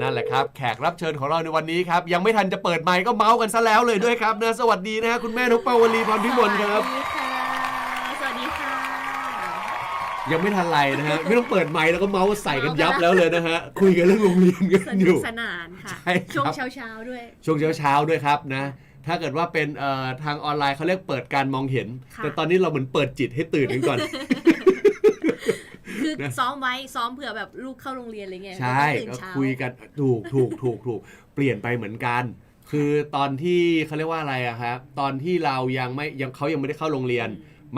นั่นแหละครับ แขกรับเชิญของเราในวันนี้ครับ ยังไม่ทันจะเปิดไมค์ก็เมาส์กันซะแล้วเลยด้วยครับนะสวัสดีนะฮะคุณแม่นกปาวลีพรพิมลครับ สวัสดีค่ะ สวัสดีค่ะ ยังไม่ทันไรนะฮะ ไม่ต้องเปิดไมค์แล้วก็เมาส์ใส่กันยับแล้วเลยนะฮะ คุยกันเรื่องโรงเรียนกันสอนุยู่กสนานค่ะ ใช่ครับ ช่วงเช้าเช้าๆด้วย ช่วงเช้าๆด้วยครับนะ ถ้าเกิดว่าเป็นเอ่อทางออนไลน์เขาเรียกเปิดการมองเห็น ค่ะ แต่ตอนนี้เราเหมือนเปิดจิตให้ตื่นกันก่อนคือนะ ซ้อมไว้ซ้อมเผื่อแบบลูกเข้าโรงเรียนอะไรเงี้ยใช่ตื่นก็เช้าคุยกันถูกถูกถูกถูกเปลี่ยนไปเหมือนกัน คือตอนที่เขาเรียกว่าอะไรอะครับตอนที่เรายังไม่ยังเขายังไม่ได้เข้าโรงเรียน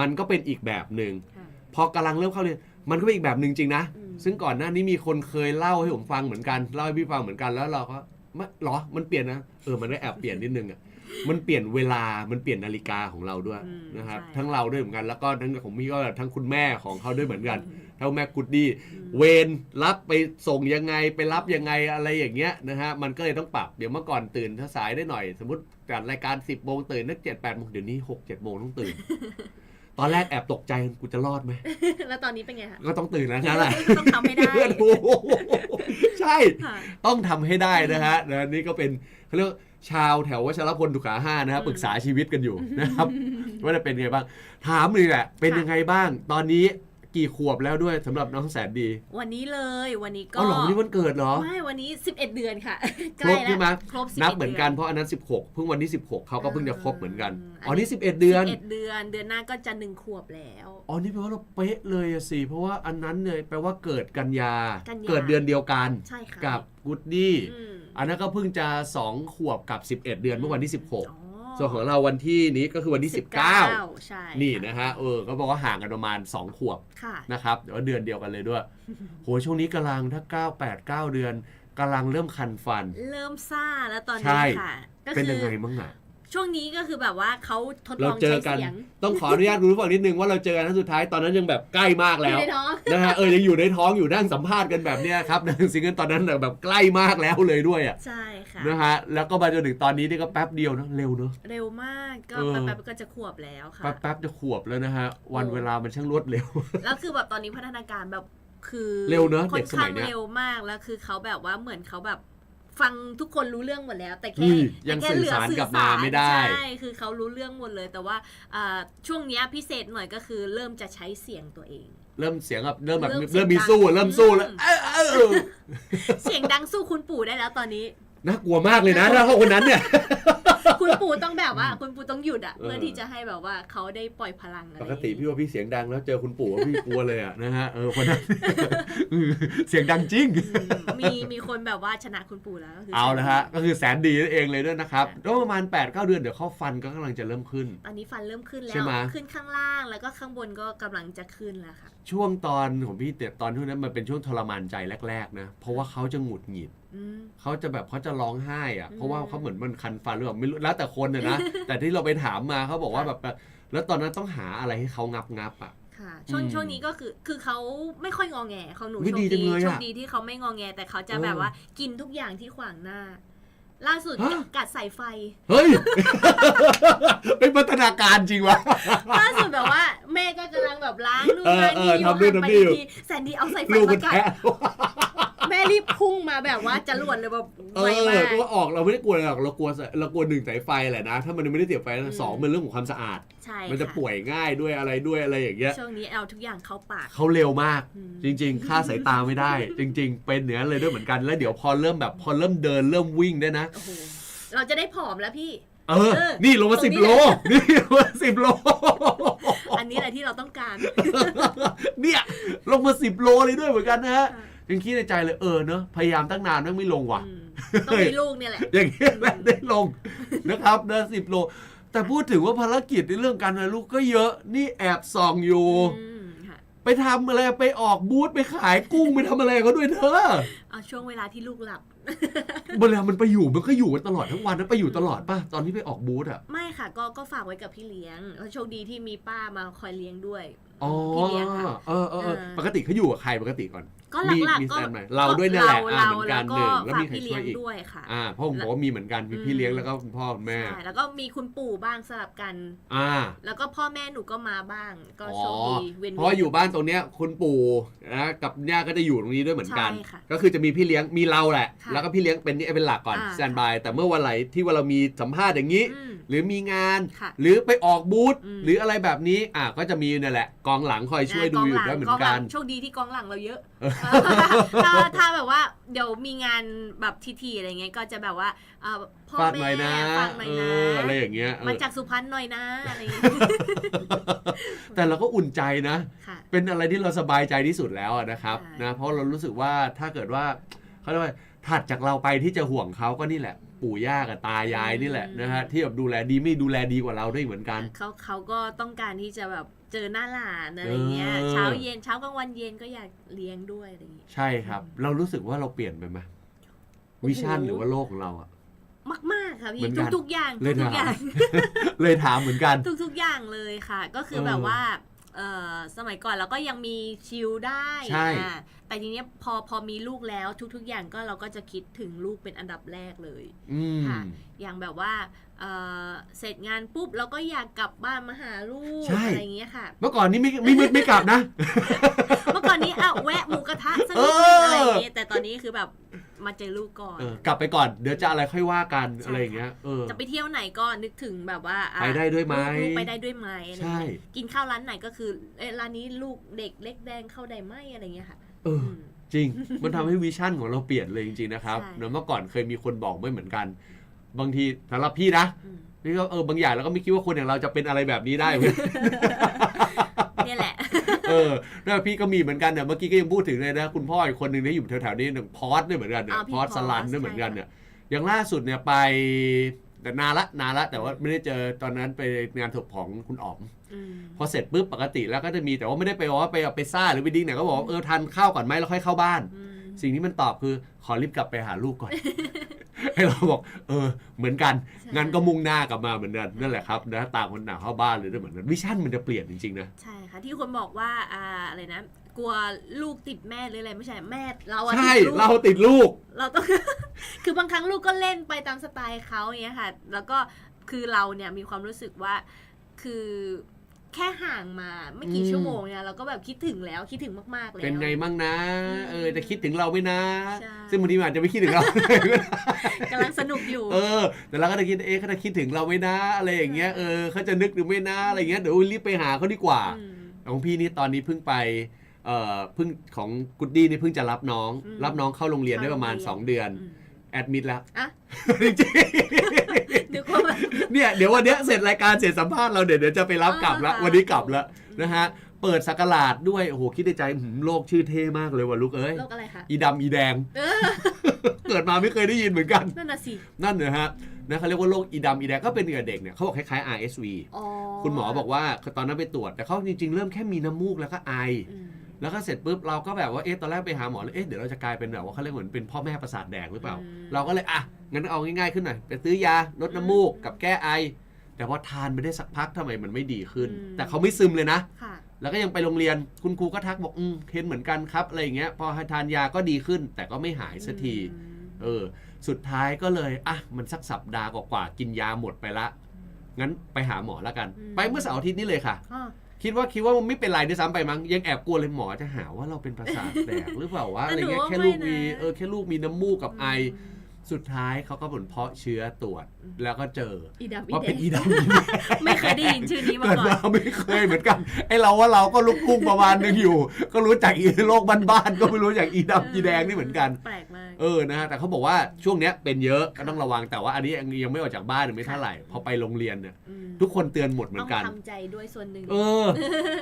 มันก็เป็นอีกแบบหนึ่งค่ะพอกำลังเริ่มเข้าเรียนมันก็เป็นอีกแบบหนึ่งจริงนะอืมซึ่งก่อนหน้านี้มีคนเคยเล่าให้ผมฟังเหมือนกันเล่าให้พี่ฟังเหมือนกันแล้วเราก็ไม่หรอมันเปลี่ยนนะเออมันก็แอบเปลี่ยนนิดนึงอะ มันเปลี่ยนเวลา มันเปลี่ยนนาฬิกาของเราด้วยอืมนะครับใช่ทั้งเราด้วยเหมือนกัน แล้วก็ทั้งของพี่ก็ทั้งคุณแม่ของเขาด้วยเหมือนกันอืมทั้งแม่กุดดี้อืมเวรรับไปส่งยังไงไปรับยังไงอะไรอย่างเงี้ยนะฮะ มันก็เลยต้องปรับ เดี๋ยวเมื่อก่อนตื่นถ้าสายได้หน่อย สมมติจัดรายการ 10บโมงตื่นนักเจ็ดแปดโมงเดี๋ยวนี้หกเจ็ดโมงต้องตื่น ตอนแรกแอบตกใจกูจะรอดไหม แล้วตอนนี้เป็นไงคะ ก็ต้องตื่นแล้วนั่นแหละต้องทำให้ได้ โอ้โหใช่ ค่ะ ต้องทำให้ได้นะฮะนะนี่ก็เป็นเขาเรียกว่าชาวแถววัชรพลดุขาห้านะฮะอืม ปรึกษาชีวิตกันอยู่นะครับ ว่าจะเป็นไงบ้าง ถามเลยแหละเป็นค่ะยังไงบ้าง ตอนนี้ กี่ขวบแล้วด้วยสำหรับน้องแสนดีวันนี้เลยวันนี้ก็อ๋อเหรอวันนี้วันเกิดเหรอไม่วันนี้ 11 เดือนค่ะใกครล้บแล้ใช่ไหมวครบ11นับเหมือนกันดืเพราะอันนั้น 16 เพิ่งวันที่ 16 เขาก็เพิ่งจะครบเหมือนกันอืมอ๋อนี่11 เดือน 11 เดือน เดือนหน้าก็จะหนึ่งขวบแล้ว อ๋อนี่แปลว่าเราเป๊ะเลยอะสิเพราะว่าอันนั้นเนี่ยแปลว่าเกิดกันยากันยา เกิดเดือนเดียวกันใช่ค่ะกับกุดดี้อืมอันนั้นก็เพิ่งจะ 2 ขวบกับ 11 เดือนเมื่อวันที่อ๋อ16 ส่วนของเราวันที่นี้ก็คือวันที่ 19 ใช่นี่ค่นะฮะเออก็บอกว่าห่างกันประมาณ 2 ขวบค่ะนะครับแต่ว่าเดือนเดียวกันเลยด้วย โหช่วงนี้กำลังถ้า 9 8 9 เดือนกำลังเริ่มคันฟัน เริ่มซ่าแล้วตอนใช่นี้ค่ะก็เป็นคืยังอไงมั้งอะ ช่วงนี้ก็คือแบบว่าเขาทดลเราองเจอใช้กัน เสียง ต้องขออนุญาตคุณผู้ฟังนิดนึงว่าเราเจอกันครั้งสุดท้ายตอนนั้นยังแบบใกล้มากอแล้วยู่ในท้อง นะฮะเออยังอยู่ในท้องอยู่นั่งสัมภาษณ์กันแบบเนี้ยครับนะซิงเกิลตอนนั้นแบบใกล้มากแล้วเลยด้วยอะใช่ค่ะ นะฮะแล้วก็มาจนถึงตอนนี้นี่ก็แป๊บเดียวนะเร็วเนอะ เร็วมากก็เออ แป๊บๆก็จะขวบแล้วค่ะ แป๊บแป๊บจะขวบแล้วนะฮะวันโอ้เวลามันช่างรวดเร็ว แล้วคือแบบตอนนี้พัฒนาการแบบคือเร็วเนอะค่เด็อนกสมัข้ายงเนี้ย เร็วมากแล้วคือเขาแบบว่าเหมือนเขาแบบ ฟังทุกคนรู้เรื่องหมดแล้ว แต่อืแค่มยังแต่แค่สื่อสารเหลืกลับมาไม่ได้ ใช่ คือเขารู้เรื่องหมดเลย แต่ว่าอ่าช่วงเนี้ยพิเศษหน่อยก็คือเริ่มจะใช้เสียงตัวเอง เริ่มเสียงแบบเริ่มแบบเริ่มเริ่มมีเสียงดังสู้อะเริ่มสู้แล้วอืมเออเออเออเสียงดังสู้คุณปู่ได้แล้วตอนนี้น่ากลัวมากเลยนะถ้าเขาคนนั้นเนี่ย คุณปู่ต้องแบบว่า คุณปู่ต้องหยุดอะเออเพื่อที่จะให้แบบว่าเขาได้ปล่อยพลังอะไรปกติพี่ว่าพี่เสียงดังแล้วเจอคุณปู่ว่าพี่กลัวเลยอะนะฮะเออคนนั้นเสียงดังจริงอืมมีมีคนแบบว่าชนะคุณปู่แล้วก็คืเอาละฮะก็คือแสนดีนั่นเองเลยด้วยนะครับค่ะแล้วประมาณ8ปดเเดือนเดี๋ยวเข้าฟันก็กำลังจะเริ่มขึ้น ตอนนี้ฟันเริ่มขึ้นแล้ใช่วไหมขึ้นข้างล่างแล้วก็ข้างบนก็กำลังจะขึ้นแล้วค่ะช่วงตอนของพี่เตตอนที่นั้นมันเป็นช่วงทรมานใจแรกๆนะเพราะว่าเขาจะหงุดหงิดอืม เขาจะแบบเขาจะร้องไห้อะอืมเพราะว่าเขาเหมือนมันคันฟันหรือเปล่าไม่รู้แล้วแต่คนนะนะ แต่ที่เราไปถามมาเขาบอกว่าแบบ แล้วตอนนั้นต้องหาอะไรให้เขางับงับๆอะค่ะช่วงอืมช่วงนี้ก็คือคือเขาไม่ค่อยงอแงของหนูอุ๊ยโชคดีจัดีงเลยอะโชคดีที่เขาไม่งอแง แต่เขาจะเออแบบว่ากินทุกอย่างที่ขวางหน้า ล่าสุดฮะกัดสายไฟ เฮ้ยเป็นพัฒนาการจริงวะล่าสุดแบบว่า แม่ก็กำลังแบบล้างนู่นเออล้างเอนี่ออยู่ทำนู่นหันไปทำนี่อยู่ทีแซนดี้เอาสายไฟลูกมัมานกัด แทะแม่รีบพุ่งมาแบบว่าจะหลวนเลยแบบเอไวอมาก ตัวออกเราไม่ได้กลัวอะไรหรอกเรากลัวสเรากลัวหนึ่งสายไฟแหละนะ ถ้ามันไม่ได้เสียบไฟอืนะมสองมันเรื่องของความสะอาด ใช่มันจะค่ป่วยง่ายด้วยอะไรด้วยอะไรอย่างเงี้ยช่วงนี้เอาทุกอย่างเข้าปากเขาเร็วมาก อืม จริงๆค่าสายตาไม่ได้ จริง ๆ เป็นเหนือเลยด้วยเหมือนกันแล้วเดี๋ยวพอเริ่มแบบพอเริ่มเดินเริ่มวิ่งได้นะ โอ้โห เราจะได้ผอมแล้วพี่ เออ เออนี่ลงมาตรงสิบนี้โล นี่ลงมาสิบโล อันนี้แหละที่เราต้องการ เนี่ย ลงมาสิบโลเลยด้วยเหมือนกันนะฮะ ยังคิดในใจเลยเออเนอะพยายามตั้งนานแม่งไม่ลงว่ะ อืมต้องมีลูกเนี่ยแหละ อย่างเงี้ยแหละได้ลงนะครับเดินสิบโล แต่พูดถึงว่าภารกิจในเรื่องการเรียนรู้ก็เยอะนี่แอบส่องอยู่ อืมค่ะไปทำอะไรไปออกบูธไปขายกุ้งไปทำอะไรเขาด้วยเธอเอาช่วงเวลาที่ลูกหลับ เวลามันไปอยู่มันก็อยู่กันตลอดทั้งวันนะไปอยู่ตลอดป่ะตอนที่ไปออกบูธอะ ไม่ค่ะ ก็ก็ฝากไว้กับพี่เลี้ยงแล้วโชคดีที่มีป้ามาคอยเลี้ยงด้วยอ๋อพี่เลี้ยงค่ะ เออเออเออเออ ปกติเขาอยู่กับใครปกติก่อน ก็หมีลักมีๆก็แฟนใหม่เราด้วยเนี่ยแหละอ่าเราเหมือนกันแล้วหนึ่งแล้วฝากมีใครพี่ช่เลี้วยยงอีกด้วยค่ะอ่าเพราะผมบอกว่ามีเหมือนกันมีพี่เลี้ยงแล้วก็คุณพ่อคุณแม่ใช่แล้วก็มีคุณปู่บ้างสลับกันอ่าแล้วก็พ่อแม่หนูก็มาบ้าง ก็อ๋อโชคดีเว้นเพราะว่าอยู่บ้านตรงเนี้ยคุณปู่นะกับย่าก็จะอยู่ตรงนี้ด้วยเหมือนกันใช่ค่ะก็คือจะมีพี่เลี้ยงมีเราแหละค่ะแล้วก็พี่เลี้ยงเป็นนี่เป็นหลักก่อนอ่าสแตนบายแต่เมื่อวันไหนที่ว่าเรามีสัมภาษณ์อย่างนี้อืมหรือมีงานค่ะหรือไปออกบูธอืมหรืออะไรแบบนี้อะก็จะมีเนี่ยแหละกองหลังคอยช่วยดูอยู่ด้วยเหมือนกันโชคดีที่กองหลังเราเยอะถ้าถ้าแบบว่าเดี๋ยวมีงานแบบทีๆอะไรเงี้ยก็จะแบบว่าเอ่อพ่อฝากหแม่น่อยนะฝากหน่อยเอนะออะไรอย่างเงี้ยเออมาจากสุพรรณหน่อยนะอะไรอย่างเงี้ยแต่เราก็อุ่นใจนะ ค่ะ เป็นอะไรที่เราสบายใจที่สุดแล้วอะนะครับใช่ นะเพราะเรารู้สึกว่าถ้าเกิดว่าเขาเรียกว่าถัดจากเราไปที่จะห่วงเขาก็นี่แหละ ปู่ย่ากับตายายนี่แหละนะฮะที่แบบดูแลดีไม่ดูแลดีกว่าเราด้วยเหมือนกันเขาเขาก็ต้องการที่จะแบบเจอหน้าหลานอะไรเงี้ยเออเช้าเย็นเช้ากลางวันเย็นก็อยากเลี้ยงด้วยอะไรอย่างเงี้ยใช่ครับ เรารู้สึกว่าเราเปลี่ยนไปไหมวิชั่นหรือว่าโลกของเราอะมากๆค่ะเหมืพี่อนกันทุกๆอย่างเลยทุถากๆอย่ามงเลยถามเหมือนกัน ทุกๆอย่างเลยค่ะ ก็คือเออแบบว่า เออสมัยก่อนเราก็ยังมีชิลได้ใช่ อ่าแต่ทีเนี้ยพอพอมีลูกแล้วทุกๆ อย่างก็เราก็จะคิดถึงลูกเป็นอันดับแรกเลย อืม ค่ะ อย่างแบบว่าเอ่อเสร็จงานปุ๊บเราก็อยากกลับบ้านมาหาลูกใช่ อะไรอย่างเงี้ยค่ะ เมื่อก่อนนี้ไม่ไม่ไม่ไม่กลับนะ เมื่อก่อนนี้อะแวะหมูกระทะสักเอนิดอนึงอะไรอย่างเงี้ยแต่ตอนนี้คือแบบ มาเจอลูกก่อน เออกลับไปก่อนเดี๋ยวจะอะไรค่อยว่ากันใช่ อะไรอย่างเงี้ยเออ จะไปเที่ยวไหนก็นึกถึงแบบว่าอะไปได้ด้วยไหม ลูกๆไปได้ด้วยไหมอะไรใช่ เงี้ยกินข้าวร้านไหนก็คือเอ้ยร้านนี้ลูกเด็กเล็กแดงเข้าได้ไหมอะไรเงี้ยค่ะเออ ม จริง มันทำให้วิชั่นของเราเปลี่ยนเลยจริงๆนะครับใช่ เนอะเมื่อก่อนเคยมีคนบอกไม่เหมือนกัน บางทีสำหรับพี่นะอืมนี่ก็เออบางอย่างเราก็ไม่คิดว่าคนอย่างเราจะเป็นอะไรแบบนี้ได้เว้ย เนี่ยแหละ เออแล้วพี่ก็มีเหมือนกันเนี่ยเมื่อกี้ก็ยังพูดถึงเลยนะ คุณพ่ออีกคนหนึ่งที่อยู่แถวๆนี้หนึ่งพอสด้วยเหมือนกันเนี่ยอ่าพี่พอสพอสสลันด้วยเหมือนกันใช่เนี่ยอย่างล่าสุดเนี่ยไปแต่นานละนานละแต่ว่าไม่ได้เจอตอนนั้นไปงานถกของคุณอ๋อมอืมพอเสร็จปุ๊บปกติแล้วก็จะมีแต่ว่าไม่ได้ไปว่าไปเอาไปซ่าหรือไปดิ้งไหนก็บอกว่าเออทานข้าวก่อนไหมแล้วค่อยเข้าบ้านอืมสิ่งที่มันตอบคือขอรีบกลับไปหาลูกก่อนให้เราบอกเออเหมือนกันใช่งั้นก็มุ่งหน้ากลับมาเหมือนกันนั่นแหละครับนะต่างคนต่างเข้าบ้านเลยด้วยเหมือนกันวิชั่นมันจะเปลี่ยนจริงๆนะใช่ค่ะ ที่คนบอกว่าอ่าอะไรนะ กลัวลูกติดแม่หรืออะไรไม่ใช่แม่เราอะใช่ติดลูก เราติดลูก เราต้อง คือบางครั้งลูกก็เล่นไปตามสไตล์เขาอย่างเงี้ยค่ะ แล้วก็คือเราเนี่ยมีความรู้สึกว่า คือแค่ห่างมาไม่กี่อืม ชั่วโมงเนี่ยเราก็แบบคิดถึงแล้วคิดถึงมากๆแล้ว เป็นไงมั่งนะอืมเออจะคิดถึงเราไหมนะ ใช่ ซึ่งบางทีมันอาจจะไม่คิดถึงเรา กำลังสนุกอยู่ เออ แต่เราก็จะคิดเอ๊ะเขาจะคิดถึงเราไหมนะ อะไรอย่างเงี้ย เออเขาจะนึกหรือไม่นะ อะไรอย่างเงี้ย เดี๋ยวรีบไปหาเขาดีกว่า อืม ของพี่นี่ตอนนี้เพิ่งไปเอ่อเพิ่งของกุดดี้นี่เพิ่งจะรับน้อง อืม รับน้องเข้าโรงเรียนได้ประมาณเข้าโรง2เรียนเดือนอืมแอดมิดแล้ว อะ จริงนึกว่าแบบ ๆเนี่ยเดี๋ยววันเนี้ยเสร็จรายการเสร็จสัมภาษณ์เราเดี๋ยวเดี๋ยวจะไปรับกลับแล้ว อ่า วันนี้กลับแล้วนะฮะ เปิดสักราชด้วย โอ้โห คิดในใจหืมโลกชื่อเท่มากเลยว่ะลูกเอ้ย โรคอะไรคะอีดำอีแดง เออเกิดมาไม่เคยได้ยินเหมือนกัน นั่นน่ะสิ นั่นนะฮะ นะเขาเรียกว่าโรคอีดำอีแดงก็เป็นกับเด็กเนี่ยเขาบอกคล้ายๆ RSV อ๋อคุณหมอบอกว่าตอนนั้นไปตรวจ แต่เขาจริงๆ เริ่มแค่มีน้ำมูกแล้วก็ไออืมแล้วก็เสร็จปุ๊บเราก็แบบว่าเอ๊ะตอนแรกไปหาหมอเลยเอ๊ะเดี๋ยวเราจะกลายเป็นแบบว่าเขาเรียกเหมือนเป็นพ่อแม่ประสาทแดงหรือเปล่าอืมเราก็เลยอะงั้นเอาง่ายๆขึ้นหน่อยไปซื้อยาลดน้ำมูกกับแก้ไอ แต่พอทานไปได้สักพักทำไมมันไม่ดีขึ้น แต่เขาไม่ซึมเลยนะค่ะแล้วก็ยังไปโรงเรียนคุณครูก็ทักบอกอืมเห็นเหมือนกันครับอะไรอย่างเงี้ยพอให้ทานยาก็ดีขึ้น แต่ก็ไม่หายสักทีอืมเออ สุดท้ายก็เลยอะมันสักสัปดาห์กว่าๆกินยาหมดไปละ งั้นไปหาหมอแล้วกันไปเมื่อเสาร์อาทิตย์นี้เลยค่ะอ๋อคิดว่าคิดว่ามันไม่เป็นไรด้วยซ้ำไปมั้งยังแอบกลัวเลยหมอจะหาว่าเราเป็นประสาทแดกหรือเปล่าวะอะไรเงี้ยแค่ลูกมีเออแค่ลูกมีน้ำมูกกับไอ สุดท้ายเขาก็ผลเพาะเชื้อตรวจแล้วก็เจออีดำอีว่าแดเป็นงอีดำอีแดงไม่เคยได้ยินชื่อนี้มาเกิดก่อนมาไม่เคยเหมือนกันไอเราว่าเราก็ลุกพุ่งประมาณนึงอยู่ ก็รู้จักอีโลกบ้านๆก็ไม่รู้จักอีดำอีแดงนี่เหมือนกันแปลกมากเออนะฮะแต่เขาบอกว่าช่วงเนี้ยเป็นเยอะก็ต้องระวังแต่ว่าอันนี้ยังยังไม่ออกจากบ้านหรือไม่เท่าไหร่พอไปโรงเรียนเนี่ยมทุกคนเตือนหมดเหมืต้อองนกันทำใจด้วยส่วนหนึ่งเออ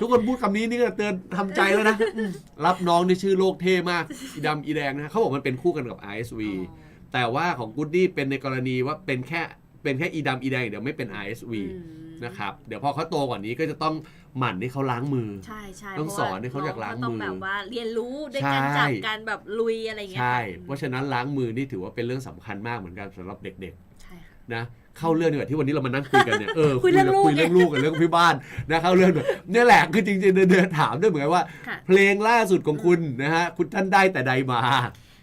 ทุกคนพูดคำนี้นี่ก็เตือนทำใจแล้วนะอืมรับน้องในชื่อโลกเท่มากอีดำอีแดงนะฮะเขาบอกมันเป็นคู่กันกับ ISV อ๋อ แต่ว่าของกูดดี้เป็นในกรณีว่าเป็นแค่เป็นแค่อีดำอีแดงเดี๋ยวไม่เป็น ISV อืมนะครับเดี๋ยวพอเขาโตกว่านี้ก็จะต้องหมั่นให้เขาล้างมือ ใช่ใช่ต้องพระว่สอนให้เขาอยากล้างต้องมือแบบว่าเรียนรู้ด้วยการใช่จับการแบบลุยอะไรเงี้ยใช่ค่ะเพราะฉะนั้นล้างมือนี่ถือว่าเป็นเรื่องสำคัญมากเหมือนกันสำหรับเด็กๆใช่ค่ะนะเข้าเรื่องดีกว่าที่วันนี้เรามานั่งคุยกันเนี่ยเออคุยเรื่องลูกคุยเรื่องลูกกับเรื่องพี่บ้านนะเข้าเรื่องหน่อยเนี่ยแหละคือจริงๆเดินเดินถามด้วยเหมือนกันว่าค่ะเพลงล่าสุดของคุณนะฮะคุณท่านได้แต่ใดมา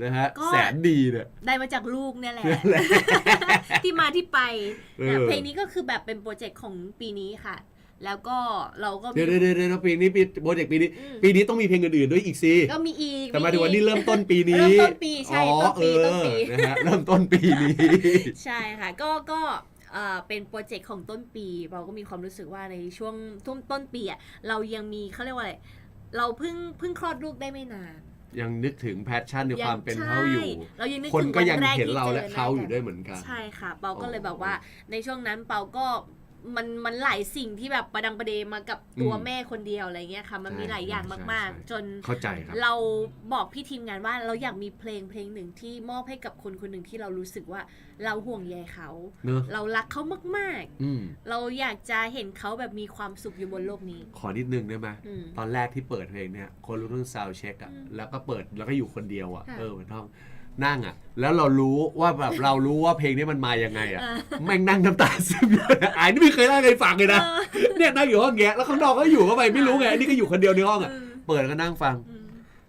นะฮะก็ แสนดีเนี่ย ได้มาจากลูกเนี่ยแหละนั่นแหละที่มาที่ไปเออเนี่ยเพลงนี้ก็คือแบบเป็นโปรเจกต์ของปีนี้ค่ะ แล้วก็เราก็มีเดี๋ยวเดี๋ยวเดี๋ยวเดี๋ยวปีนี้ปีโปรเจกต์ปีนี้ อืมปีนี้ต้องมีเพลงอื่นๆด้วยอีกสิก็มีอีกแต่มาถึงอีกวันนี้เริ่มต้นปีนี้เริ่มต้นปีใช่อ๋อต้นปีเอต้นอปี นะฮะเริ่มต้นปีนี้ ใช่ค่ะ ก็ก็เอ่อเป็นโปรเจกต์ของต้นปี เราก็มีความรู้สึกว่าในช่วงต้นต้นปีอะเรายังมีเขาเรียกว่าอะไร เราเพิ่งเพิ่งคลอดลูกได้ไม่นาน ยังนึกถึงแพชชั่นในความเป็นใช่เขาอยู่ เรายังนึกคนถึงก็วันยังแรกเห็นที่เราจและเขาอยู่ด้วยเหมือนกัน ใช่ค่ะ เปาก็เลยอ๋อแบบว่าในช่วงนั้นเปาก็ มันมันหลายสิ่งที่แบบประดังประเดมากับตัวอืมแม่คนเดียวอะไรเงี้ยค่ะ มันมีใช่หลายอย่างใช่มาก ใช่ ๆ จนเข้าใจครับ เราบอกพี่ทีมงานว่าเราอยากมีเพลงเพลงหนึ่งที่มอบให้กับคนคนหนึ่งที่เรารู้สึกว่าเราห่วงใยเขา เนอะเรารักเขามากอืมๆ เราอยากจะเห็นเขาแบบมีความสุขอยู่บนโลกนี้ ขอนิดนึงได้ไหมอืม ตอนแรกที่เปิดเพลงเนี่ยคนรู้เรื่องซาวเช็คอะอืมแล้วก็เปิดแล้วก็อยู่คนเดียวอะค่ะ เออเหมือนท้อง นั่งอะแล้วเรารู้ว่าแบบเรารู้ว่าเพลงนี้มันมายังไงอะเออแม่งนั่งน้ำตาซึมอยู่อายนี่ไม่เคยเล่าให้ใครฟังเลยนะเออเนี่ยนั่งอยู่ห้องแงะแล้วข้างนอกก็อยู่เข้าไปไม่รู้ไงอันนี้ก็อยู่คนเดียวในห้องอะเออเปิดแล้วก็นั่งฟังอืม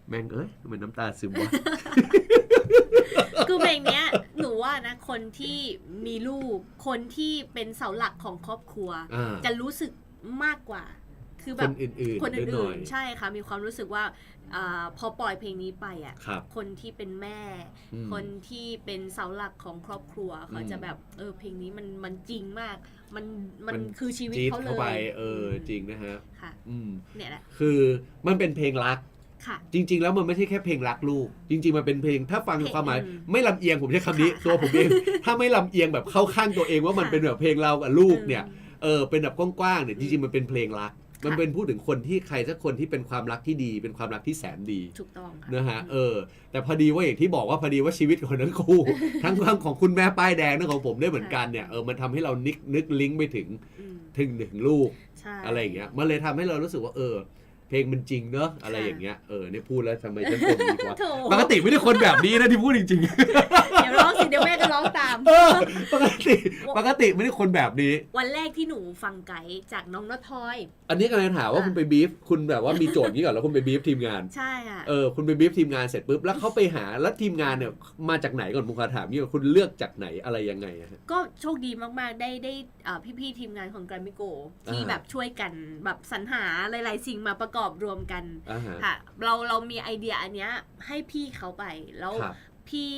แม่งเอ้ยทำไมน้ำตาซึมวะคือเพลงเนี้ยหนูว่านะคนที่มีลูกคนที่เป็นเสาหลักของครอบครัวอ่าจะรู้สึกมากกว่า คือคแบบนอื่นๆคนด้วยหน่อื่อนย ๆ ใช่ค่ะ มีความรู้สึกว่าอาพอปล่อยเพลงนี้ไปอะครับคนที่เป็นแม่ อืม คนที่เป็นเสาหลักของครอบครัวเขาอืมจะแบบเออเพลงนี้มันมันจริงมาก มันมันมันคือชีวิตจี๊ดเขาเลเข้าไปยเออจริงนะฮะค่ะ อืมเนี่ยแหละคือมันเป็นเพลงรัก ค่ะ จริง ๆ แล้วมันไม่ใช่แค่เพลงรักลูก จริง ๆ มันเป็นเพลงถ้าฟังเพลงความหมาย อืมไม่ลำเอียงผมใช้คำนี้ ค่ะตัวผมเอง ถ้าไม่ลำเอียงแบบเข้าข้างตัวเองว่ามันค่ะ เป็นแบบเพลงเรากับลูกเนี่ยอืมเออเป็นแบบกว้างๆเนี่ยจริงๆมันเป็นเพลงรัก มันค่ะเป็นพูดถึงคนที่ใครสักคนที่เป็นความรักที่ดี เป็นความรักที่แสนดีถูกต้องค่นะฮะเออ แต่พอดีว่าอย่างที่บอกว่าพอดีว่าชีวิตของทั้งคู่ ทั้งของของคุณแม่ป้ายแดงทั้งของผมได้เหมือนกันเนี่ยเออมันทำให้เรานึกนึกลิงก์ไปถึงอืมถึงถึงลูกใช่อะไรอย่างเงี้ยมันเลยทำให้เรารู้สึกว่าเออ เพลงมันจริงเนอะอะไรอย่างเงี้ยเออเนี่ยพูดแล้วทำไมฉันเป็นดีกว่าโถ ปกติไม่ได้คนแบบนี้นะที่พูดจริงเดี๋ยวร้องสิเดี๋ยวแม่ก็ร้องตาม ๆเออปกติปกติไม่ได้คนแบบนี้ วันแรกที่หนูฟังไกด์จากน้องนทอย อันนี้กำลังถามว่าอะ คุณไปบีฟคุณแบบว่ามีโจทย์นี้ก่อนแล้วคุณไปบีฟทีมงานใช่ค่ะ เออคุณไปบีฟทีมงานเสร็จปุ๊บแล้วเขาไปหาแล้วทีมงานเนี่ยมาจากไหนก่อนมุขถามนี่ว่าคุณเลือกจากไหนอะไรยังไงอะฮะ ก็โชคดีมาก ๆ ได้ได้อ่าพี่ ๆ ทีมงานของ g r a m m y Go ที่อ่า แบบช่วยกันแบบสรรหาหลาย ๆ สิ่งมาประกอบรวมกันอ่าฮะ ค่ะ เราเรามีไอเดียอันเนี้ยให้พี่เขาไปแล้วครับพี่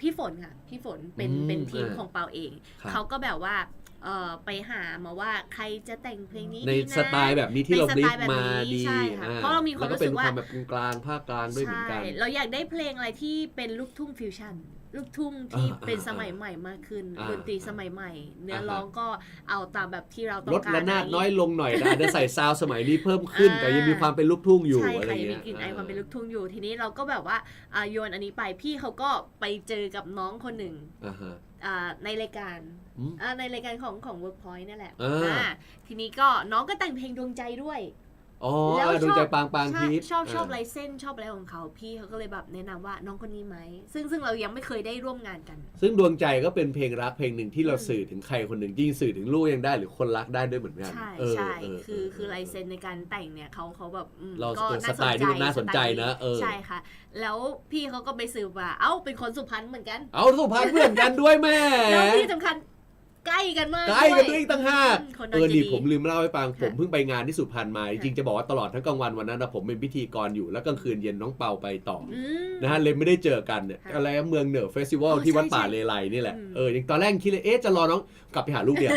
พี่ฝนค่ะพี่ฝนเป็นอืมเป็นทีมอ่าของเปาเอง ครับ เขาก็แบบว่าเออไปหามาว่าใครจะแต่งเพลงนี้ในดีนะ สไตล์แบบนี้ที่เราในสบีไตฟล์แบบมานี้ดีใช่ค่ะอ่เพราะเรามีความแล้วก็เป็นรู้สึกว่า ความแบบกลางๆภาคกลางด้วยเหมือนกัน ใช่เราอยากได้เพลงอะไรที่เป็นลูกทุ่งฟิวชั่น ลูกทุ่งที่อ่าเป็นอ่าสมัยใหม่มากขึ้นอ่าดนตรีสมัยใหม่ เนื้ออ่าฮะร้องก็เอาตามแบบที่เราต้อลงดการระนาดะไรน้อยลงหน่อยนะอาจจะใส่ซาวด์สมัยนี้เพิ่มขึ้นอ่าแต่ยังมีความเป็นลูกทุ่งอยู่ใช่อะไรค่ะยังมีเงี้ยกลิ่นไอความเป็นลูกทุ่งอยู่ทีนี้เราก็แบบว่าอ่าโยนอันนี้ไปพี่เขาก็ไปเจอกับน้องคนหนึ่งอ่าฮะอ่าในรายการอืมอ่าในรายการของของ Workpoint นั่นแหละอ่าอ่าทีนี้ก็น้องก็แต่งเพลงดวงใจด้วย อ๋อแล้วอ่าดวงใจปางปางใช่พีชชอบชอบาลายเส้นชอบอะไรของเขาพี่เขาก็เลยแบบแนะนำว่าน้องคนนี้ไหมซึ่งซึ่งเรายังไม่เคยได้ร่วมงานกัน ซึ่งดวงใจก็เป็นเพลงรักเพลงหนึ่งที่เราอืม สื่อถึงใครคนหนึ่งยิ่งสื่อถึงลูกยังได้หรือคนรักได้ด้วยเหมือนกันใช่เออใช่เออคือเคือลายเซ็นในการแต่งเนี่ยเขาเขาแบบอืมเราก็เออน่าสไตล์นี่มันน่าสนใจนะเออ ใช่ค่ะ แล้วพี่เขาก็ไปสืบว่าเอ้าเป็นคนสุพรรณเหมือนกัน เอาสุพรรณเหมือนกันด้วยแม่ แล้วที่สำคัญ ใกล้กันมากใกล้กันด้วยอีกตั้งห้าอืมคนเอนั้นอจะนี่ดีผมลืมเล่าให้ฟังค่ะผมเพิ่งไปงานที่สุพรรณมาจค่ะริงๆจะบอกว่าตลอดทั้งกลางวันวันนั้นนะผมเป็นพิธีกรอยู่แล้วกลางคืนเย็นน้องเปาไปต่อออืมนะฮะเลยไม่ได้เจอกันเนี่ยค่ะอะไรนะเมืองเหนือเฟสติวัลอ๋อที่วัดใช่ป่าใช่เลไลนี่แหละอืมเอออย่างตอนแรกคิดเลยเอ๊ะจะรอน้องกลับไปหาลูกเดียว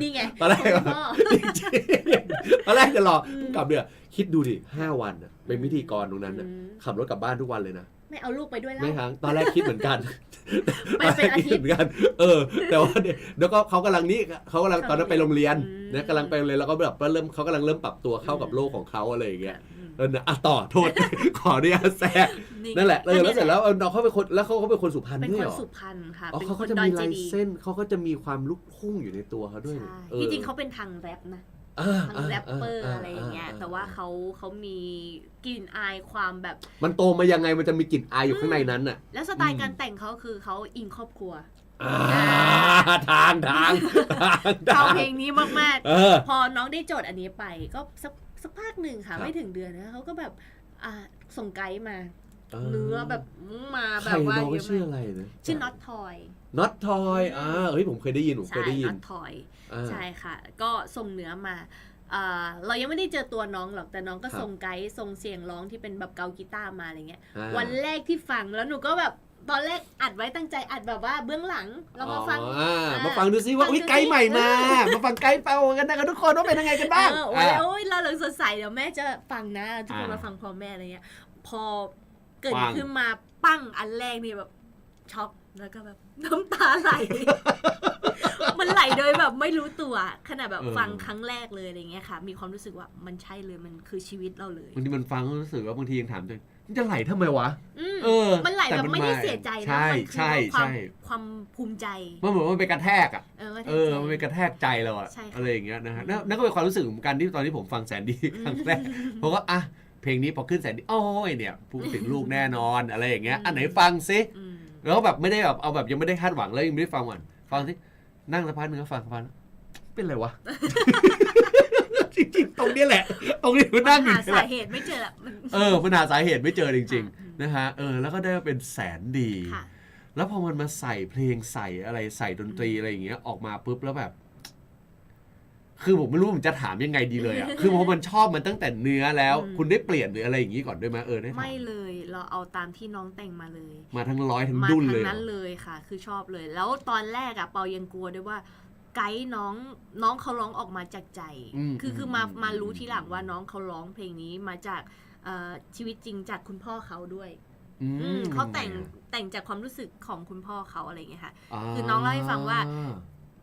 นี่ไงตอนแรกคุณพ่อจริงๆตอนแรกจะรออืมกลับเดือคิดดูดิห้าวันน่ะเป็นพิธีกรตรงนั้นน่ะอืมขับรถกลับบ้านทุกวันเลยนะ ไม่เอาลูกไปด้วยแล้ว ไม่ทั้งตอนแรกคิดเหมือนกันไปเป็นอาทิตย์ตนแรกคิดเหมือนกัน เออ แต่ว่าเนี่ยแล้วก็เขากำลังนี่เขากำลังตอนนั้นไปโรงเรียนอืม นะกำลังไปโรงเรียนแล้วก็แบบว่าเริ่มเขากำลังเริ่มปรับตัวเข้ากับโลกของเขาอะไรอย่างเงี้ยอืมเออนะอะต่อโทษ ขออนุญาตแทรกนั่นแหละเออแล้วเสร็จแล้วเออน้องเขาเป็นคนแล้วเขาก็เป็นคนสุพรรณเป็นด้วยคนเหรอสุพรรณค่ะอ๋อเป็นเขาคก็นจะดอมียเจลายดีย์เส้นเขาก็จะมีความลุกทุ่งอยู่ในตัวเขาด้วยใช่เนี่ยเออจริงๆเขาเป็นทางแรปนะอ่า ทางแรปเปอร์าอะไรอย่างเงี้ยาแต่ว่าเขาเขามีกลิ่นอายความแบบ มันโตมายังไงมันจะมีกลิ่นอายอยู่ข้างในนั้นน่ะ แล้วสไตอืล์มการแต่งเขาคือเขาอิงครอบครัวอ่าทางทางทางชอบเพลงนี้มากเออๆพอน้องได้โจทย์อันนี้ไป ก็สักสักพักหนึ่งค่ะครับไม่ถึงเดือนนะเขาก็แบบอ่าส่งไกด์มาเออเนื้อแบบมาใคแบรบว่าน้องเยอะชื่อมากอะไรนะชื่อ not toy น็อตทอยอ่าเฮ้ยผมเคยได้ยินผมเคใช่ยได้ยิน not toy อ่า ใช่ค่ะ ก็ส่งเนื้อมาอ่าเรายังไม่ได้เจอตัวน้องหรอกแต่น้องก็ครับส่งไกด์ส่งเสียงร้องที่เป็นแบบเกากีตาร์มาอะไรเงี้ยอ่าวันแรกที่ฟังแล้วหนูก็แบบตอนแรกอัดไว้ตั้งใจอัดแบบว่าเบื้องหลังเรามาฟังอ๋ออ่าอ่ามมาฟังดูซิว่าฟังอุ้ยดูไกด์ใหม่มา มาฟังไกด์เป่ากันนะครับทุกคนว่าเป็นยังไงกันบ้างเอออ่าโอ้ยโอ้ยเราเหลืองสดใสเดี๋ยวแม่จะฟังนะทุกคนอ่ามมาฟังพร้อมแม่อะไรเงี้ย พอเกิดฟังขึ้นมาปั้งอันแรกนี่แบบช็อกแล้วก็แบบ น้ำตาไหล มันไหลโดยแบบไม่รู้ตัว ขนาดแบบเออ ฟังครั้งแรกเลยอะไรเงี้ยค่ะ มีความรู้สึกว่ามันใช่เลยมันคือชีวิตเราเลย บางทีมันฟังแล้วรู้สึกว่าบางทียังถามตัวเองมันจะไหลทำไมวะ อืมเออมันไหลแต่แบบมันไม่ได้มาเสียใจนะใช่มันคืใช่อความใช่ความภูมิใจ มันเหมือนว่ามันไปกระแทกอะ เออว่าเออใจมันไปกระแทกใจเราอะใช่ค่ะอะไรอย่างเงี้ยนะฮะนั่นนั่นก็เป็นความรู้สึกเหมือนกันที่ตอนที่ผมฟังแสนดีครั้งแรกผมก็อะเพลงนี้พอขึ้นแสนดีโอ้ยเนี่ยพูดถึงลูกแน่นอนอะไรอย่างเงี้ยอันไหนฟังซิอืม แล้วแบบไม่ได้แบบเอาแบบยังไม่ได้คาดหวังแล้วยังไม่ได้ฟังก่อนฟังสินั่งสักพักหนึ่งก็ฟังฟังเป็นไรวะ จริงๆ ตรงนี้แหละ ตรงนี้มันนั่งอยู่หานี่แหสาละเหตุไม่เจอละมันเออมันหาสาเหตุไม่เจอจริงอืมๆนะฮะเออแล้วก็ได้มาเป็นแสนดี ค่ะ แล้วพอมันมาใส่เพลงใส่อะไรใส่ดนตรีอะไรอย่างเงี้ยออกมาปุ๊บแล้วแบบ คือผมไม่รู้ผมจะถามยังไงดีเลยอะ คือเพราะมันชอบมันตั้งแต่เนื้อแล้ว อืม คุณได้เปลี่ยนหรืออะไรอย่างงี้ก่อนด้วยไหมเออได้ถามไม่เลยเราเอาตามที่น้องแต่งมาเลย มาทั้งร้อยทั้งมาดุนทาเลงยเหรนั้นอเลยค่ะ คือชอบเลย แล้วตอนแรกอะเปายังกลัวด้วยว่าไกด์น้องน้องเขาร้องออกมาจากใจอืมคืออืมคือมาอืมมารู้ทีหลังว่าน้องเขาร้องเพลงนี้มาจากเอ่อชีวิตจริงจากคุณพ่อเขาด้วยอืมอืมเขาแต่งแต่งจากความรู้สึกของคุณพ่อเขาอะไรอย่างเงี้ยค่ะาคือน้องเล่าให้ฟังว่า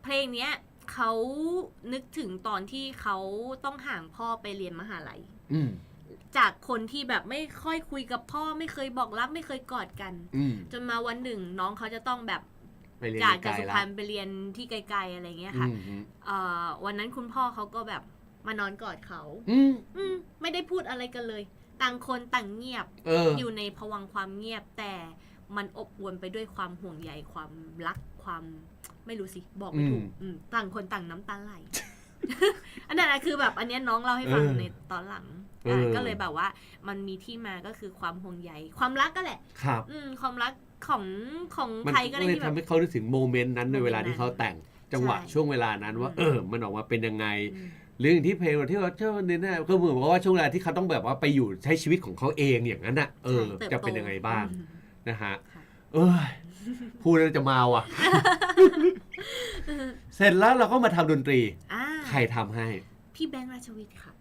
เพลงเนี้ย เขานึกถึงตอนที่เขาต้องห่างพ่อไปเรียนมหาลัยอืม จากคนที่แบบไม่ค่อยคุยกับพ่อไม่เคยบอกรักไม่เคยกอดกัน อืมจนมาวันหนึ่งน้องเขาจะต้องแบบไปเรียนจากไกจาลกสุๆพรละรณไปเรียนที่ไกลๆอะไรเงี้ยอืค่ะมอืมเอ่อวันนั้นคุณพ่อเขาก็แบบมานอนกอดเขา อืมอืมไม่ได้พูดอะไรกันเลย ต่างคนต่างเงียบ เอออยู่ในภวังค์ความเงียบแต่มันอบอวลไปด้วยความห่วงใยความรักความ ไม่รู้สิ บอกไม่ถูกอืมอืมต่างคนต่างน้ำตาไหล อันนั้นนะคือแบบอันเนี้ยน้องเล่าให้ฟังเออในตอนหลังเอออะก็เลยแบบว่า มันมีที่มาก็คือความห่วงใยความรักก็แหละ ครับ อืมความรักของของมันใครก็ก็ได้เลยที่แบทำบให้เขานึกถึงโมเมนต์นั้นในเวลาที่เขาแต่งจังหวะใช่ช่วงเวลานั้นว่าอืมเออ มันออกมาเป็นยังไงอืมเรื่องที่เพลงที่ว่าเจ้าเนี่ยนะก็เหมือนกับว่าช่วงเวลาที่เขาต้องแบบว่าไปอยู่ใช้ชีวิตของเขาเองอย่างนั้นอะเออใช่ติบจะโตเป็นยังไงบ้างอืมนะฮะค่ะเอ้ย พูดแล้วจะมาว่ะ เสร็จแล้วเราก็มาทำดนตรี อ่าใครทำให้พี่แบงค์ราชวิทย์ค่ะ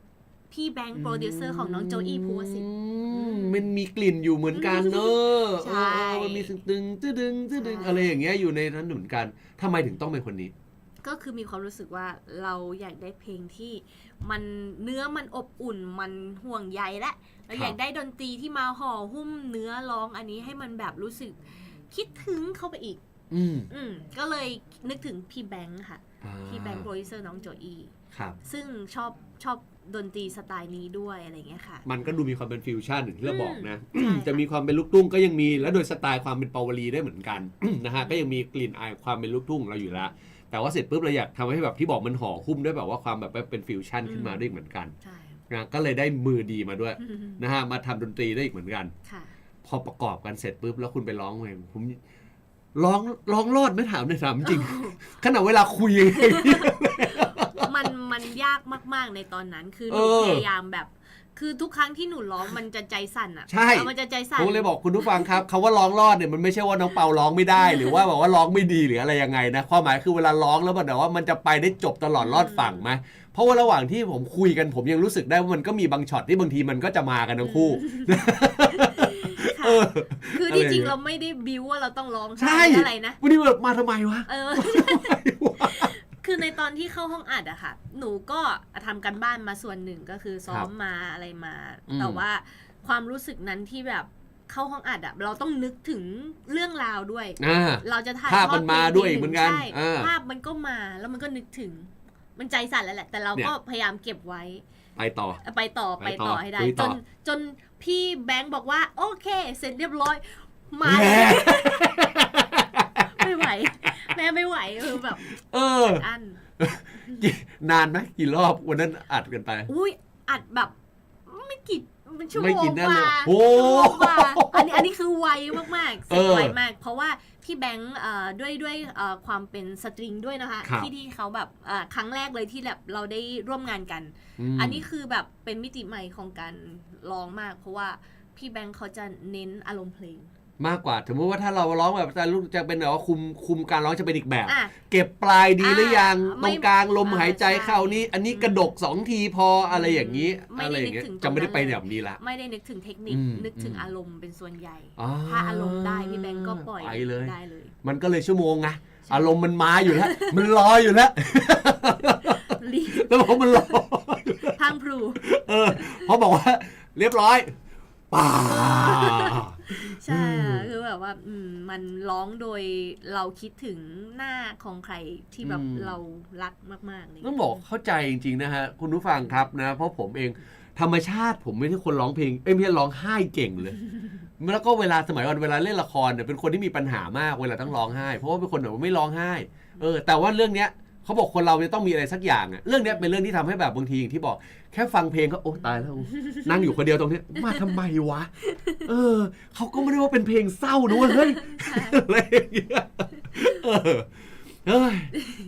พี่แบงค์โปรดิวเซอร์ของน้องโจอี้ภูวสิทธิ์อืมมันมีกลิ่นอยู่เหมือนกันเนอะใช่ เออมันมีตึงตึงตึงตึงตึงตึงใช่อะไรอย่างเงี้ยอยู่ในนั้นเหมือนกันทำไมถึงต้องเป็นคนนี้ ก็คือมีความรู้สึกว่าเราอยากได้เพลงที่มันเนื้อมันอบอุ่นมันห่วงใยและเราครับอยากได้ดนตรีที่มาห่อหุ้มเนื้อร้องอันนี้ให้มันแบบรู้สึก คิดถึงเข้าไปอีก อืมอืมก็เลยนึกถึงพี่แบงค์ค่ะอ่าพี่แบงค์โปรดิวเซอร์น้องโจอี้ครับ ซึ่งชอบชอบดนตรีสไตล์นี้ด้วยอะไรอย่างเงี้ยค่ะ มันก็ดูมีความเป็นฟิวชั่นอย่างที่เราบอกนะอืมใช่ค่ะจะมีความเป็นลูกทุ่งก็ยังมีแล้วโดยสไตล์ความเป็นปาวลีได้เหมือนกันนะฮะก็ยังมีกลิ่นอายความเป็นลูกทุ่งเราอยู่แล้วแต่ว่าเสร็จปุ๊บเราอยากทำให้แบบที่บอกมันห่อหุ้มด้วยแบบว่าความแบบเป็นฟิวชั่นขึ้นมาด้วยเหมือนกันใช่นะก็เลยได้มือดีมาด้วยนะฮะมาทำดนตรีได้อีกเหมือนกันค่ะ พอประกอบกันเสร็จปุ๊บแล้วคุณไปร้องเพลงผมร้องร้องรอดไม่ถามเลยถามจริง ขณะเวลาคุยเองมันมันยากมาก ๆ ในตอนนั้นคือหเอนูอพยายามแบบ คือทุกครั้งที่หนูร้องมันจะใจสั่นอะใช่เออมันจะใจสั่น ผมเลยบอกคุณผู้ฟังครับคาว่าร้องรอดเนี่ยมันไม่ใช่ว่าน้องเปาร้องไม่ได้ หรือว่าแบบว่าร้องไม่ดีหรืออะไรยังไงนะความหมายคือเวลาร้องแล้วมันแบบว่ามันจะไปได้จบตลอดรอดฝั่งไหมเพราะว่าระหว่างที่ผมคุยกันผมยังรู้สึกได้ว่ามันก็มีบางช็อตที่บางทีมันก็จะมากันทั้งคู่ ค่ะ เออ คืออะไรที่อย่างจริงเงี้ยเราไม่ได้บิวว่าเราต้องร้องใช่ ไห้อะไรนะ วันนี้แบบมาทำไมวะเออทำไมวะคือในตอนที่เข้าห้องอัดอะค่ะ หนูก็ทำกันบ้านมาส่วนหนึ่งก็คือซ้อครัมบมาอะไรมา อืมแต่ว่าความรู้สึกนั้นที่แบบเข้าห้องอัดอะเราต้องนึกถึงเรื่องราวด้วย อ่า เราจะถ่ายภาพทอมันมาพลงด้วยพลงเหมือนกันใช่อ่าภาพมันก็มาแล้วมันก็นึกถึง มันใจสั่นแล้วแหละ แต่เราก็พยายามเก็บไว้ ไปต่อ ไปต่อไปไปต่อต่อให้ได้ คุยจต่อนจน พี่แบงค์บอกว่า โอเค เสร็จเรียบร้อย มาแหมไม่ไหวเอออันกี่นานไหมกี่รอบวันนั้นอัดกันไป อุ้ยอัดแบบ ไม่กี่มันชั่วโมไม่งกี่กนั่นว่าเลยโอ้ชั่วโมงกว่าอันนี้อันนี้คือไวมากๆเอเสร็จอไวมาก เพราะว่าพี่แบงค์เอ่อด้วยด้วยเอ่อความเป็นสตริงด้วยนะคะครับที่ที่เขาแบบเอ่อครั้งแรกเลยที่แบบเราได้ร่วมงานกันมอันนี้คือแบบเป็นมิติใหม่ของการร้องมาก เพราะว่าพี่แบงค์เขาจะเน้นอารมณ์เพลง มากกว่าสมมติว่าถ้าเราร้องแบบจะลูกจะเป็นแบบว่าคุมคุมการร้องจะเป็นอีกแบบ อะเก็บปลายดีหรือยังอ่าตรงกลางลมไม่หายใจอ่าเข้านี่อันนี้กระดกสองทีพออะไรอย่างนี้ไม่ได้อะไรอย่างเงี้ยนึกถึงตรงจะไม่ได้ไปนั้นเลยแบบนี้ละ ไม่ได้นึกถึงเทคนิคอืมนึกถึงอืม อารมณ์เป็นส่วนใหญ่ อ่ถ้าอารมณ์ได้พี่แบงก์ก็ปล่อยไปเลย ได้เลย มันก็เลยชั่วโมงไงใช่ อารมณ์มันมาอยู่แล้ว มันรออยู่แล้วรีบแล้วบอกมันรอพังพลูเออเพราะบอกว่า เรียบร้อย ป่า ใช่อืมคือแบบว่าอืมมันร้องโดยเราคิดถึงหน้าของใครที่แบบอืม เรารักมากๆเลยต้องบอกเข้าใจจริงๆนะฮะ คุณผู้ฟังครับนะ เพราะผมเองธรรมชาติผมไม่ใช่คนร้องเพลงเอ้ยไม่ใช่ร้องไห้เก่งเลย แล้วก็เวลาสมัยวันเวลาเล่นละครเนี่ยเป็นคนที่มีปัญหามากเวลาต้องร้องไห้ เพราะว่าเป็นคนแบบว่าไม่ร้องไห้เออแต่ว่าเรื่องเนี้ย เขาบอกคนเราจะต้องมีอะไรสักอย่างอะเรื่องเนี้ยเป็นเรื่องที่ทำให้แบบบางทีอย่างที่บอก แค่ฟังเพลงก็โอ้ตายแล้ว นั่งอยู่คนเดียวตรงเนี้ยมาทำไมวะ เออเขาก็ไม่ได้ว่าเป็นเพลงเศร้านะเว้ยเฮ้ยอะไรอย่างเงี้ยเออเอ้ย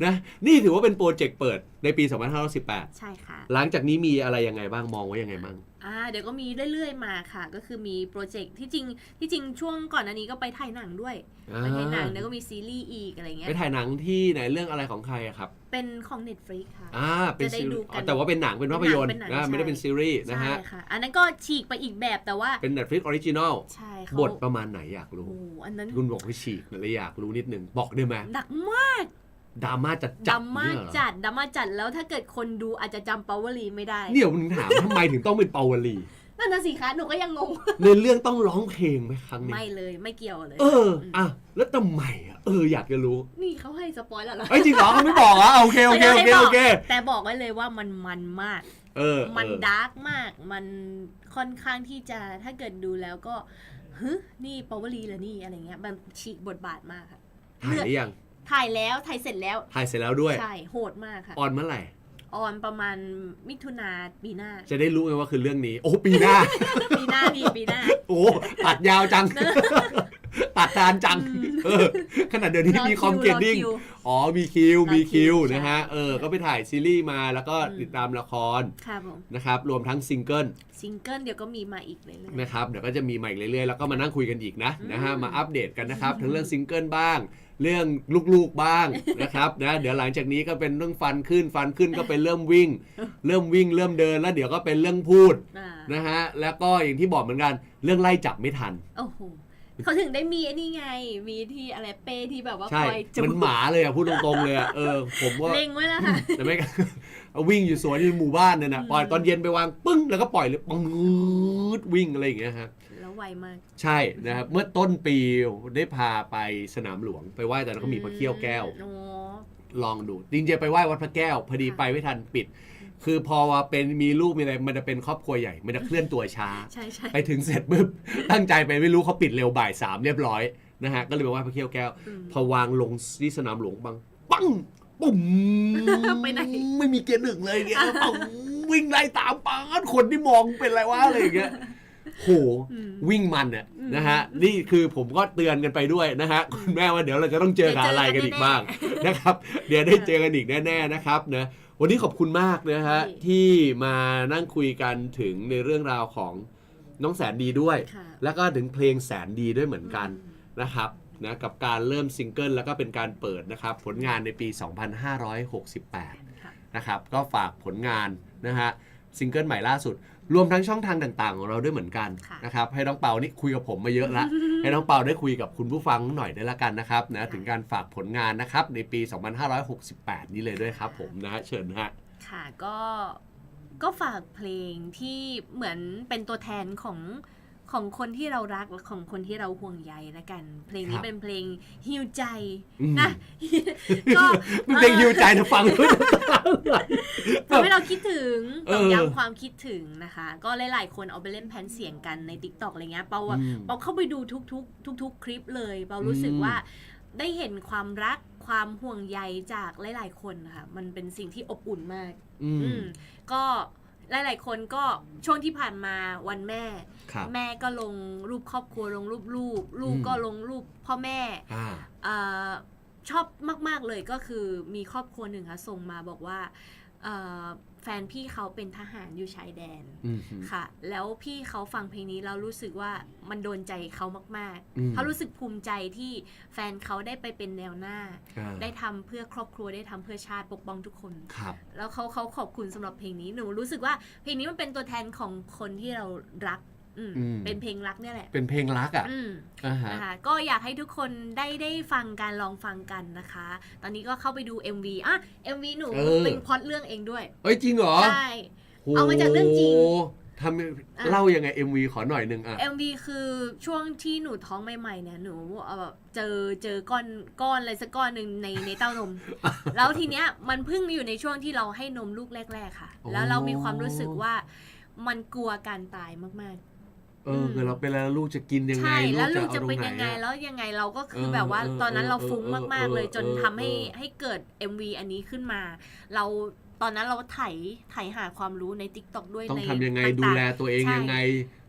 นะนี่ถือว่าเป็นโปรเจกต์เปิดในปี 2518 ใช่ค่ะ หลังจากนี้มีอะไรยังไงบ้างมองไว้ยังไงบ้าง อ่าเดี๋ยวก็มีเรื่อยๆมาค่ะ ก็คือมีโปรเจกต์ที่จริงที่จริงช่วงก่อนอันนี้ก็ไปถ่ายหนังด้วยไปถ่ายหนังแล้วก็มีซีรีส์อีกอะไรเงี้ไปยถ่ายหนังที่ไหนเรื่องอะไรของใครอะครับเป็นของ Netflix ค่ะ อ่าเป็นจะได้ซีรีดูส์กันอ๋อแต่ว่าเป็นหนังเป็นภาพยนตร์เป็นหนังอ่าใช่ไม่ได้เป็นซีรีส์นะใช่ฮะ ค่ะ อันนั้นก็ฉีกไปอีกแบบแต่ว่าเป็น Netflix Original ใช่เขาบทประมาณไหนอยากรู้โอ้อันนั้นคุณบอกให้ฉีกเลยอยากรู้นิดนึงบอกได้ไหมหนักมาก ดราม่าจัดดจัราดม่าเนี่ยเหรอจัดดราม่าจัดแล้วถ้าเกิดคนดูอาจจะจำเปาวลีไม่ได้ เนี่ยมันถามทำไมถึงต้องเป็นเปาวลี นั่นน่ะสิคะหนูก็ยังงง ในเรื่องต้องร้องเพลงไหมครั้งนี้ ไม่เลยไม่เกี่ยวเลยเออ อะ แล้วทำไมอะ เออ อยากจะรู้นี่เขาให้สปอยแล้วเหรอเอ้ยจริงเหรอเขาไม่บอกเหรอโอเค โอเค โอเค โอเค แต่บอกไว้เลยว่ามันมันมาก เออมันเออดาร์กมาก มันค่อนข้างที่จะถ้าเกิดดูแล้วก็ฮึนี่ปาวลีเหรอนี่อะไรเงี้ยมันฉีกบทบาทมากค่ะ ถ่ายหรือยัง ถ่ายแล้วถ่ายเสร็จแล้วถ่ายเสร็จแล้วด้วย ใช่โหดมากค่ะ ออนเมื่อไหร่ ออนประมาณมิถุนาปีหน้า จะได้รู้ไงว่าคือเรื่องนี้ โอ้ปีหน้า ปีหน้าดีปีหน้า โอ้ตัดยาวจัง ตัดนานจังเออ ขนาดเดี๋ยวนี้มีคอมเกตติ้งรคิวอ๋อมีคิวมีคิวรอคิวนะฮะเออก็ไปถ่ายซีรีส์มาแล้วก็อืมติดตามละครค่ะผมนะครับรวมทั้งซิงเกิลซิงเกิลเดี๋ยวก็มีมาอีกเลยเลยนะครับเดี๋ยวก็จะมีมาอีกเรื่อยๆแล้วก็มานั่งคุยกันอีกนะอืมนะฮะมาอัปเดตกันนะครับทั้งเรื่องซิงเกิลบ้างเรื่องลูกๆบ้างนะครับนะเดี๋ยวหลังจากนี้ก็เป็นเรื่องฟันขึ้นฟันขึ้นก็เป็นเริ่มวิ่ง เริ่มวิ่งเริ่มเดินแล้วเดี๋ยวก็เป็นเรื่องพูดอ่านะฮะแล้วก็อย่างที่บอกเหมือนกัน เรื่องไล่จับไม่ทันโอ้โห เขาถึงได้มีไอ้นี่ไง มีที่อะไรเป้ที่แบบว่าใช่ คอยจูมันหมาเลยอะพูดตรงๆเลยอะเออผมว่าเล็งไว้แล้วค่ะ แต่ไม่เอาวิ่งอยู่สวนอยู่หมู่บ้านเนี่ยนะอืมปล่อยตอนเย็นไปวางปึ้งแล้วก็ปล่อยเลยปึ้งวิ่งอะไรอย่างเงี้ยฮะ แล้วไวมาก ใช่นะครับเมื่อต้นปีได้พาไปสนามหลวงไปไหว้แต่แล้วก็มีพระเขี้ยวแก้วอ๋อ ลองดูจริงๆไปไหว้วัดพระแก้ว พอดีค่ะไปไม่ทันปิด คือพอว่าเป็นมีลูกมีอะไรมันจะเป็นครอบครัวใหญ่ มันจะเคลื่อนตัวช้า ใช่ใช่ไปถึงเสร็จปุ๊บตั้งใจไปไม่รู้เขาปิดเร็วบ่ายสามเรียบร้อยนะฮะก็เลยไปไหว้พระเขี้ยวแก้วอืมพอวางลงที่สนามหลวงบังปังปุ่มไปไหนไม่มีเกียร์หนึ่งเลยอย่างเงี้ยปังวิ่งไล่ตามปานคนที่มองเป็นไรวะอะไรอย่างเงี้ย โหอืมวิ่งมันเนี่ยอืมนะฮะนี่คือผมก็เตือนกันไปด้วยนะฮะคุณแม่ว่าเดี๋ยวเราจะต้องเจอกับอะไรกันอีกบ้างนะครับเดี๋ยวได้เจอกันอีกแน่ๆนะครับนะวันนี้ขอบคุณมากนะฮะที่มานั่งคุยกันถึงในเรื่องราวของน้องแสนดีด้วยค่ะแล้วก็ถึงเพลงแสนดีด้วยเหมือนกันอืมนะครับนะกับการเริ่มซิงเกิลแล้วก็เป็นการเปิดนะครับผลงานในปี 2568ค่ะนะครับก็ฝากผลงานนะฮะซิงเกิลใหม่ล่าสุด รวมทั้งช่องทางต่างๆ ของเราด้วยเหมือนกันค่ะนะครับให้น้องเปานี่คุยกับผมมาเยอะละให้น้องเปาได้คุยกับคุณผู้ฟังหน่อยได้ละกันนะครับนะถึงการฝากผลงานนะครับในปี 2568 นี้เลยด้วยครับผมนะฮะเชิญนะฮะค่ะก็ก็ฝากเพลงที่เหมือนเป็นตัวแทนของ ของคนที่เรารักและของคนที่เราห่วงใยละกัน เพลงนี้ครับ เป็นเพลงฮิวใจอืมนะก็เป็นเพลงฮิวใจนะฟังด้วยน้ำตาไหล ทำให้เราคิดถึงเอตออกย้ำความคิดถึงนะคะ ก็หลายๆ คนเอาไปเล่นแผ่นเสียงกันใน t ิ k t o k อะไรเงี้ยเปาอะอืมเปาเข้าไปดูทุกๆ ทุก ๆ คลิปเลยเปารู้สึกอืม ว่าได้เห็นความรักความห่วงใยจากหลาย ๆ คนค่ะ มันเป็นสิ่งที่อบอุ่นมาก อืมอืมก็ หลาย ๆ คนก็ช่วงที่ผ่านมาวันแม่ ครับแม่ก็ลงรูปครอบครัวลงรูปลูก ลูกอืมก็ลงรูปพ่อแม่อ่า เออชอบมาก ๆ เลยก็คือมีครอบครัวหนึ่งค่ะส่งมาบอกว่าเอ่อ แฟนพี่เขาเป็นทหารอยู่ชายแดนอืมฮึค่ะ แล้วพี่เขาฟังเพลงนี้แล้วรู้สึกว่ามันโดนใจเขามากอืมๆเขารู้สึกภูมิใจที่แฟนเขาได้ไปเป็นแนวหน้าอ่าได้ทำเพื่อครอบครัวได้ทำเพื่อชาติปกป้องทุกคนครับแล้วเขาเขาขอบคุณสำหรับเพลงนี้หนูรู้สึกว่าเพลงนี้มันเป็นตัวแทนของคนที่เรารักอืมอืม เป็นเพลงรักเนี่ยแหละ เป็นเพลงรักอะอืมอ่าฮะนะคะก็อยากให้ทุกคนได้ได้ฟังการลองฟังกันนะคะ ตอนนี้ก็เข้าไปดู MV อะ MV หนูเออเป็นพล็อดเรื่องเองด้วย เอ้ยจริงเหรอ ใช่ เอามาจากเรื่องจริงโโหทอะำเล่ายังไง MV ขอหน่อยหนึ่งอะ MV คือช่วงที่หนูท้องใหม่ๆเนี่ยหนูเอ่อแบบเจอเจอก้อนก้อนอะไรสักก้อนหนึ่งในในเต้านม แล้วทีเนี้ยมันเพิ่งอยู่ในช่วงที่เราให้นมลูกแรก ๆ ค่ะโอ้แล้วเรามีความรู้สึกว่ามันกลัวการตายมาก เออคือเราเป็นแล้วลูกจะกินๆยังไงใช่แล้วลูกอาจะตรเป็นหยังไงอะแล้วยังไงเราก็คือเออแบบว่าเออตอนนั้นเราเออฟุ้งเออมากๆ เลยเออจนเออทำให้เออให้เกิด MV อันนี้ขึ้นมา เราตอนนั้นเราไถไถหาความรู้ใน t ิ k t o k ด้วยต้องในทำยังไงต่าๆดูแลตัวเองใช่ยังไง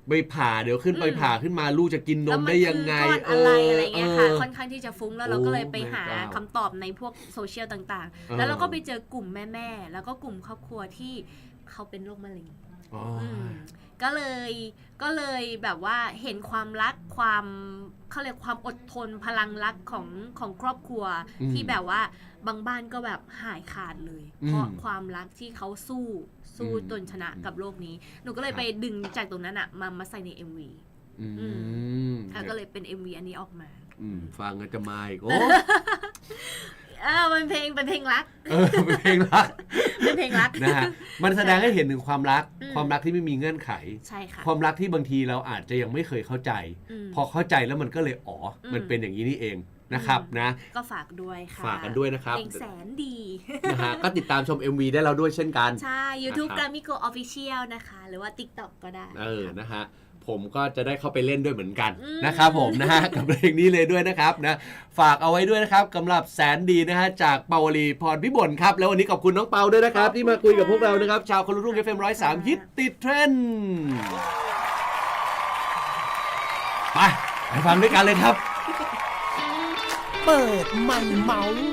ไปผ่าเดี๋ยวขึ้นไปอืมผ่าขึ้นมาลูกจะกินนแล้วมมันได้ยังไงคือก้อนอะไรอะไรเงี้ยค่ะเออค่อนข้างที่จะฟุ้งแล้วเราโอ้ก็เลยไปหาแม่เจ้าคำตอบในพวกโซเชียลต่างเออๆแล้วเราก็ไปเจอกลุ่มแม่ๆแล้วก็กลุ่มครอบครัวที่เขาเป็นโรคมะเร็งอ๋ออืม ก็เลยก็เลยแบบว่าเห็นความรักความเขาเรียกความอดทนพลังรักของของครอบครัวอืมที่แบบว่าบางบ้านก็แบบหายขาดเลย อืมเพราะความรักที่เขาสู้สู้อืมจนชนะกับโลกนี้ หนูก็เลยครับ ไปดึงจากตรงนั้นอะมามาใส่ใน MV อืมแล้วก็เลยเป็น MV อันนี้ออกมา อืมฟังกันจะมาอีกโอ้ เออเป็นเพลงเป็นเพลงรัก เออเป็นเพลงรักเป็นเพลงรัก นะฮะมันแสดงให้เห็นถึงความรัก อืม ความรักที่ไม่มีเงื่อนไข ใช่ค่ะ ความรักที่บางทีเราอาจจะยังไม่เคยเข้าใจมพอเข้าใจแล้วมันก็เลยอ๋ออม มันเป็นอย่างนี้นี่เองนะครับอืมนะ ก็ฝากด้วยค่ะฝากกันด้วยนะครับ เพลงแสนดี นะฮะก็ติดตามชม MV ได้แล้วด้วยเช่นกัน ใช่ YouTube นะครับ g r a m m y Go Official นะคะ หรือว่า TikTok ก็ได้เออค่ะนะฮะ ผมก็จะได้เข้าไปเล่นด้วยเหมือนกันอืมนะครับผมนะฮะกับเพลงนี้เลยด้วยนะครับนะฝากเอาไว้ด้วยนะครับสำหรับแสนดีนะฮะจากเปาวลีพรพิบลครับ แล้ววันนี้ขอบคุณน้องเปาด้วยนะครับ ที่มาคุยกับพวกเรานะครับ ชาวคนรุ่ง FM 103ฮิตติดเทรนด์ไปไปฟังด้วยกันเลยครับ เปิดมันเมาส์